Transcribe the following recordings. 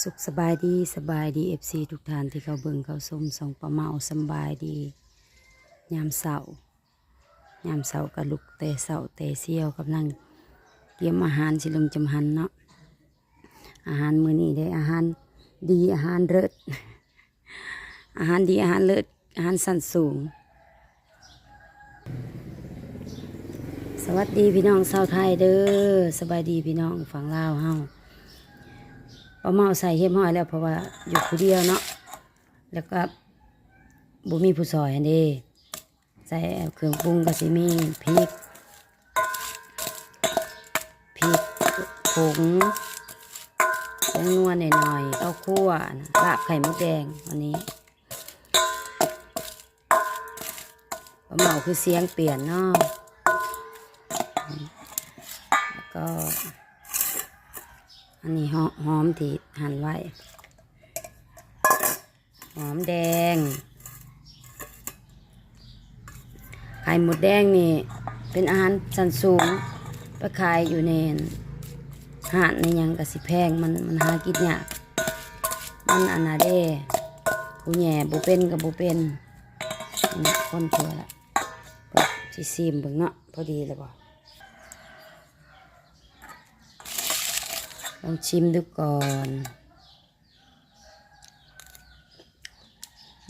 สุขสบายดีสบายดีเอฟซีทุกท่านที่เขาเบิ่งเขาส้มส่องประเมาสบายดี ยามเสาร์ยามเสาร์กับลุกแต่เสาร์แต่เสี้ยวกำลังเตรียมอาหารสิลงจำหันเนาะอาหารมื้อนี้ได้อาหารดีอาหารเลิศอาหารดีอาหารเลิศอาหารสั้นสูง สวัสดีพี่น้องชาวไทยเด้อสบายดีพี่น้องฝั่งลาวเฮา ป้าเมาใส่เฮ็มห้อยแล้วเพราะว่าอยู่ผู้เดียวเนาะแล้วก็บ่มีผู้ซอยอันเด้ใส่เครื่องปรุงก็สิมีพริกพริกผงผงนัวหน่อยๆข้าวคั่วนะลาบไข่มดแดงวันนี้ป้าเมาคือเสียงเปลี่ยนเนาะแล้วก็ อันนี้หอมที่หั่นไว้ หอมแดง ไข่หมดแดงนี่ เป็นอาหารสันสูงไปขายอยู่ในหาดในยังกะสิแพงมันมันหากินยากมันอันนาเดบูแหย่บุเป็นกับบุเป็นนี่คนเถื่อละสิซีมเบิ่งเนาะพอดีเลยบ่ ลองชิมดูก่อน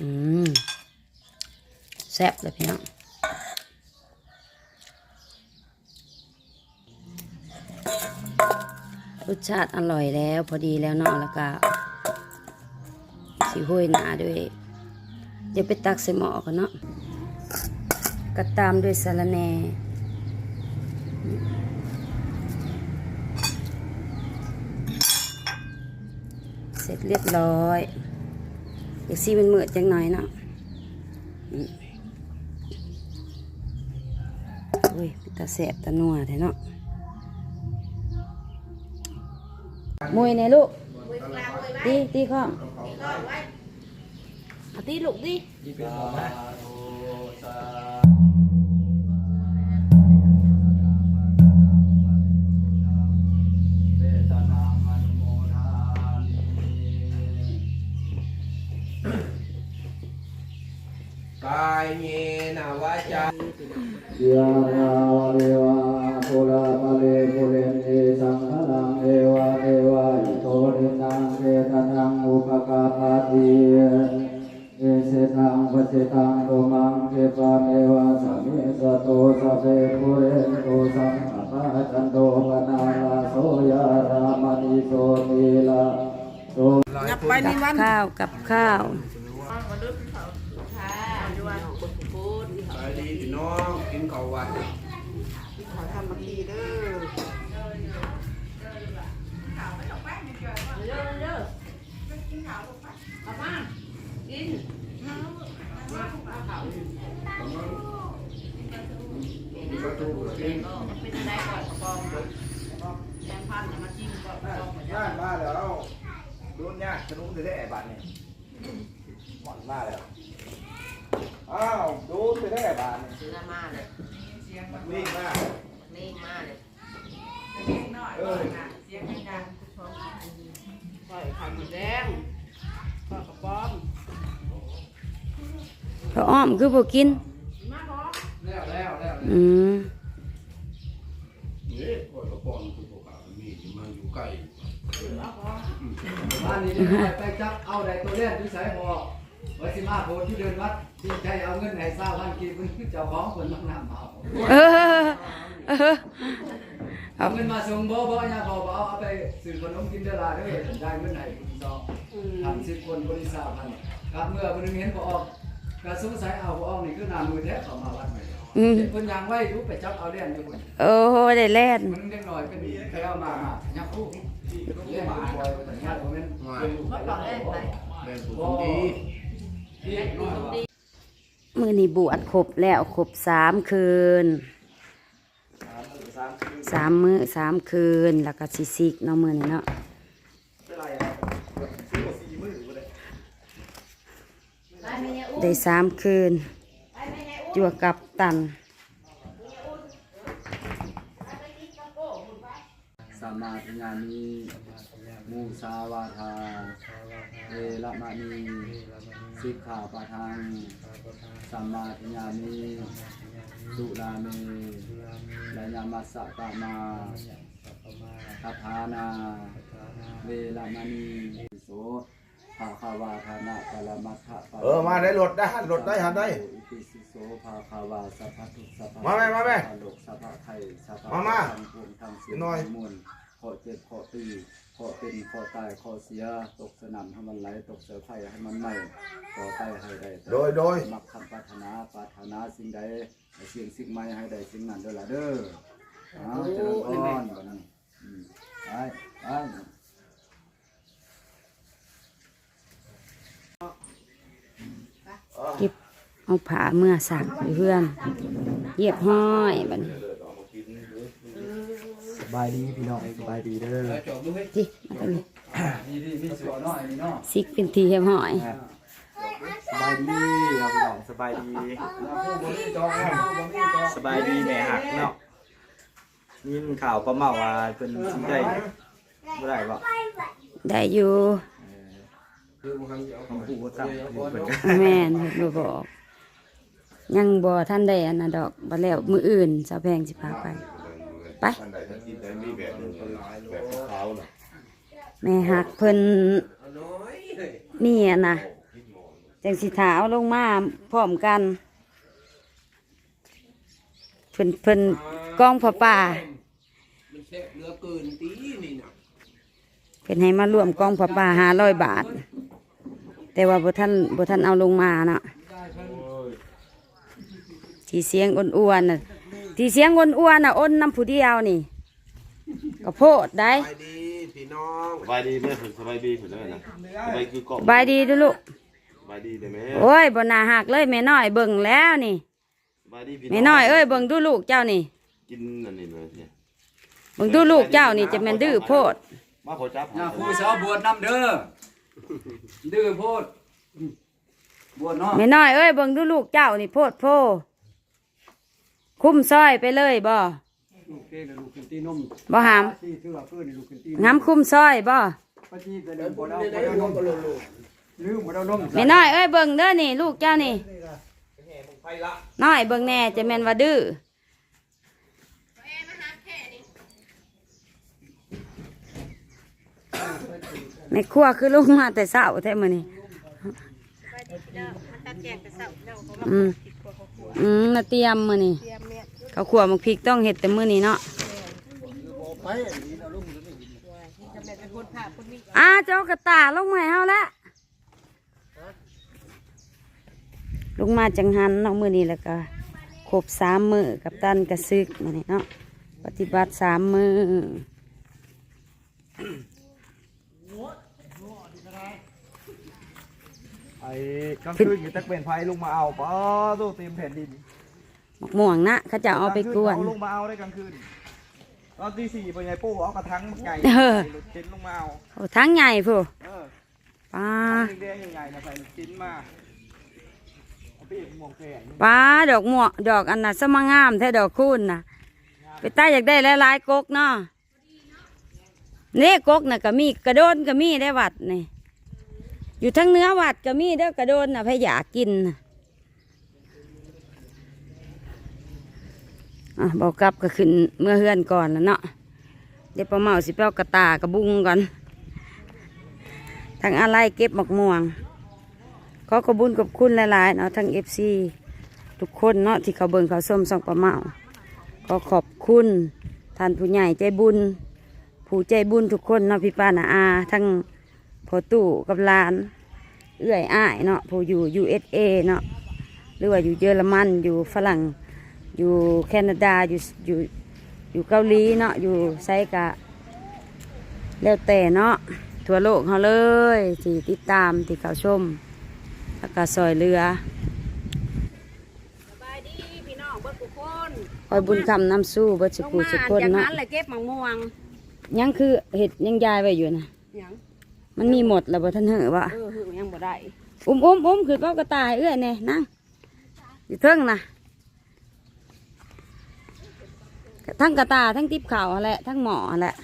อืม แซ่บเลยพี่น้องรสชาติอร่อยแล้ว พอดีแล้วเนาะแล้วก็สีห้วยหนาด้วย เดี๋ยวไปตักใส่หม้อกันเนาะก็ตามด้วยสาระแหน่ เรียบร้อยอยากซีมันเหมือดจังหน่อยเนาะอุ้ยตาแสบตานัวแท้เนาะมวยเนี่ยลูกตีตีข้อมตีลูกดีายเยนวาจายะนาวะเรวะปุระปะเลปุเรนติสังฆลังเอวะเอวะอิโตรินังเอตนังอุปกาปาติเอเสตังปจิตังตุมังเกปะเมวะสมิสตโตสะเปปุเรนตุสังฆปะจันโตปนาลาโสยะรามณิโสติลาโสกับข้าวกับข้าว น้องกินข้าววัดขอทำมาทีเด้อประตูกินย่านมาแล้วโดนยากขนุนจะได้แอบบัตรเนี่ยหมอนมาแล้ว อ้าวดูจะได้แอบบัตรเนี่ยซื้อมาเลยวิ่งมานี่มาเลยเออปล่อยไข่หมูแดงปล่อยกระป๋อมพระอ้อมคือบ่กินแล้วแล้วแล้วอืมนี่ปล่อยกระป๋องคือพวกเขามีที่อยู่ใกล้บ้านนี้เนี่ยไปจับเอาได้ตัวแรกที่ใส่หอไว้สิมาโพที่เดินวัด ที่ใจเอาเงินให้เศร้าพันกีบมันเจ้าของคนมันนำเอาเออเออเอาเงินมาส่งบ่บ่เนี่ยบ่บ่เอาไปซื้อขนมกินเด้อล่ะเด้อได้เงินให้คุณสองทำสิบคนบริษัทพันกลับเมื่อคนนึงเห็นบ่ออกก็สงสัยเอาบ่ออกนี่คือหน้ามือแท้เข้ามาวัดใหม่อืมเห็นเพิ่นยางไว้อยู่ไปจับเอาเล่นอยู่พุ่นโอ้โหได้แล่นมันเด็กน้อยเป็นไปเอามามายักคู่เล่นบ่อยแต่ญาติบ่แม่นเป็นลูกเมื่อก่อนแรกไปเป็นผู้บ่ดีที่น้อย มือนี่บวชครบแล้วครบสามคืนสามมือสามคืนแล้วก็สิซิกเนาะมือนี้เนาะไรอะซื้อมาสี่มือกูเลยได้สามคืนจัวกับตัน สมารถงานีมูสาวาทาเวระมณีสิกขาปะทังสัมมาทิญญามิสุราเมและยามัสสะกามาทัฏฐานา เวระมณีโสภาคาวาทานะกะละมัทธะเออมาได้รถได้หันรถได้หันได้ ภาคาวาสัพพะทุกสัพพะมาแม่มาแม่โลกสัพพะไทยสัพพะมามาธรรพวงธรรมเสียหน่อยมวลขอเจ็บขอตีขอเป็นขอตายขอเสีย ตกสนามให้มันไหลตกเสือไฟให้มันไหมต่อไปให้ได้โดยโดย มักคำปรารถนาปรารถนาสิ่งใดให้สิ่งสิ่งใหม่ให้ได้สิ่งนั้นเด้อล่ะเด้อเอาเจริญพรบัดนี้อืมไปไป เก็บ เอาผ้าเมื่อสักเพื่อนเหยียบห้อยบัดนี้สบายดีพี่น้องสบายดีเด้อจิเอาไปเลยนี่นี่มีสวนน้อยนี่เนาะซิกเป็นทีเรียบห้อยสบายดีครับพี่น้องสบายดีสบายดีแม่หักเนาะนี่มันข่าวประเมาว่าเป็นสิ่งใดบ่ได้บ่ได้อยู่ของผู้ว่าสั่งเพิ่นก็แม่นบ่บอก ยังบ่ท่านได้อันน่ะดอกบ่แล้วมื้ออื่นสาวแพงสิพาไป ไป ท่านใดท่านกินได้มีแบบหนึงแบบขาวๆน่ะแม่หักเพิ่นนี่อะนะจังสิถาเอาลงมาพร้อมกันเพิ่นเพิ่นกองผ้าป่ามันแซ่บเหลือเกินตีนี่น่ะเพิ่นให้มารวมกองผ้าป่าห้าร้อยบาท แต่ว่าบ่ท่านบ่ท่านเอาลงมาเนาะ ที่เสียงอ้วนๆน่ะที่เสียงอ้วนๆน่ะอ้นน้ำผู้เดียวนี่ก็โพดได้สบายดีพี่น้องสบายดีแม่ผมสบายดีผมได้นะสบายคือเกาะสบายดีเด้วยลูกสบายดีเด้อแม่โอ้ยบ่น่าหักเลยแม่น้อยเบิ่งแล้วนี่สบายดีพี่แม่น้อยเอ้ยเบิ่งดูลูกเจ้านี่กินอันนี้เลยเนี่ยเบิ่งดูลูกเจ้านี่จะแม่นดื้อโพดมาขอจับอย่าผู้สาวบวชนํเด้อดื้อโพดบวชเนาะแม่น้อยเอ้ยเบิ่งดูลูกเจ้านี่โพดโพ คุ้มซอยไปเลยบ่ลูกเก้งลูกขึ้นตีนมบ่หามที่ถือว่าเพื่อนลูกขึ้นตีงามคุ้มซอยบ่ปฏิไปเลยบ่ได้บ่ได้นมลืมบ่ได้นมแม่น้อยเอ้ยเบิ่งเด้อนี่ ลูกเจ้านี่น้อยเบิ่งแน่จะแม่นว่าดื้อแม่ครัวคือลงมาแต่เช้าแท้มื้อนี้อืมอืมน่ะเตรียมมื้อนี้ เขาวขัวมักพริกต้องเฮ็ดแต่มื้อนี้เนาะอ่าเจ้ากระตาลงมาให้เฮาแล้วลงมาจังหันเนาะมื้อนี้แล้วก็ครบสามมื้อกับตันกระซึกมื้อนี้เนาะปฏิบัติสามมื้อไอ้กลางคืนอยู่ตะเป็นไฟลงมาเอาป้อตู้เต็มแผ่นดิน หมกม่วงนะเขาจะเอาไปกวน เอาลงมาเอาได้กลางคืนตอนตีสี่ปัญญาปู่เอากระทังไก่เออรถเข็นลงมาเอาเอาทั้งใหญ่พูเออป้าถังแดงๆใหญ่ๆนะใส่รถเข็นมาเอาไปอีกหมวกแผ่นป้าดอกม่วงดอกอันน่ะสมางามแท้ดอกคูณน่ะไปใต้อยากได้หลายๆกกเนาะนี่กกน่ะก็มีกระโดนก็มีได้วัดนี่อยู่ทั้งเนื้อวัดก็มีเด้อกระโดนน่ะพอยากกินน่ะ อะบอกกลับก็ขึ้นเมื่อเฮือนก่อนแล้วเนาะเดี๋ยวป้าเมาสิเป้ากระตากระบุงก่อนทั้งอะไรเก็บหมกม่วงขอขอบุญขอบคุณหลายๆเนาะทั้งเอฟซีทุกคนเนาะที่เขาเบิ่งเขาส้มส่องประเมาขอขอบคุณท่านผู้ใหญ่ใจบุญ ผู้ใจบุญทุกคนเนาะพี่ป้านาอา ทั้งพอตู่กับลาน เอื้อยอ้ายเนาะผู้อยู่ USA เนาะหรือว่าอยู่เยอรมันอยู่ฝรั่ง อยู่แคนาดาอยู่อยู่อยู่เกาหลีเนาะอยู่ไซกะแล้วแต่เนาะทั่วโลกเขาเลยที่ติดตามที่เขาชมแล้วก็ซอยเรือสบายดีพี่น้องเบิดทุกคนคอยบุญคำน้ำสู้เบิดสุกูสุกคนจากเนาะนั้นแหละเก็บมะม่วงยังคือเห็ดยังยายไว้อยู่นะหยังมันมีหมดแล้วบ่ท่านเหอะวะเออหึยังบ่ได้อุ้มอุ้มอุ้มคือก็กระต่ายเอื้อยแน่นั่งอยู่เทิงนะ ทั้งกระตาทั้งติบเข่าแหละทั้งหมอแหละ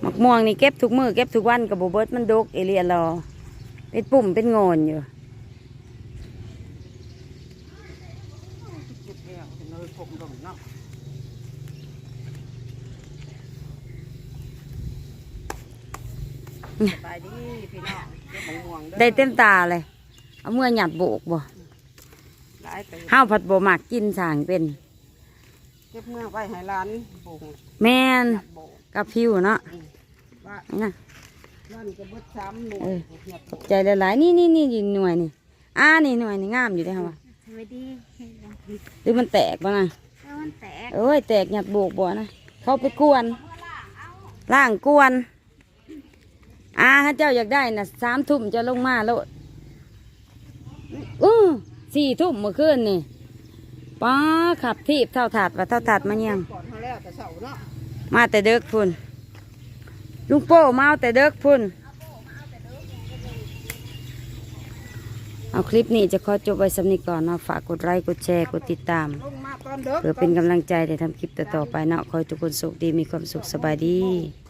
หมักม่วงนี่เก็บทุกมือเก็บทุกวันกับบเบิร์ตมันดกเอเลียรอเป็นปุ่มเป็นงอนอยู่ สบายดีพี่น้องเก็บมะม่วงเด้อได้เต็มตาเลย เอาเมื่อหยัดโบกบ่หลายเติบห้าวผัดโบหมักกินสางเป็น เก็บเมื่อไว้ให้ร้านปงแม่นหยัดโบกกับพิวเนาะว่านะนั่นก็เบิดซ้ำหน่วเอยอหยัดโบกใจละลายๆนี่นี่นี่หน่วยนี่อ่านี่หน่วยนี่งามอยู่ได้ค่ะวะสวัสดีหรือมันแตกบ่นะแล้วมันแตก เอ้ยแตกหยัดโบกบ่นะเขาไปกวนล่างกวน อ่าถ้าเจ้าอยากได้น่ะสามทุ่มจะลงมาแล้วอือสี่ทุ่มเมื่อคืนนี่ป้าขับทีบเท่าถาดว่าเท่าถาดมาเนียงก่อนเขาแล้วแต่เสาเนาะมาแต่เด็กพุ่นลุงโป้มาเอาแต่เด็กพุ่นเอาคลิปนี้จะขอจบไว้สำนีก่อนเนาะฝากกดไลค์กดแชร์กดติดตาม ลงมาตอนเด็ก เพื่อเป็นกำลังใจในทำคลิปต่อๆไปเนาะขอให้ทุกคนสุขดีมีความสุขสบายดีเ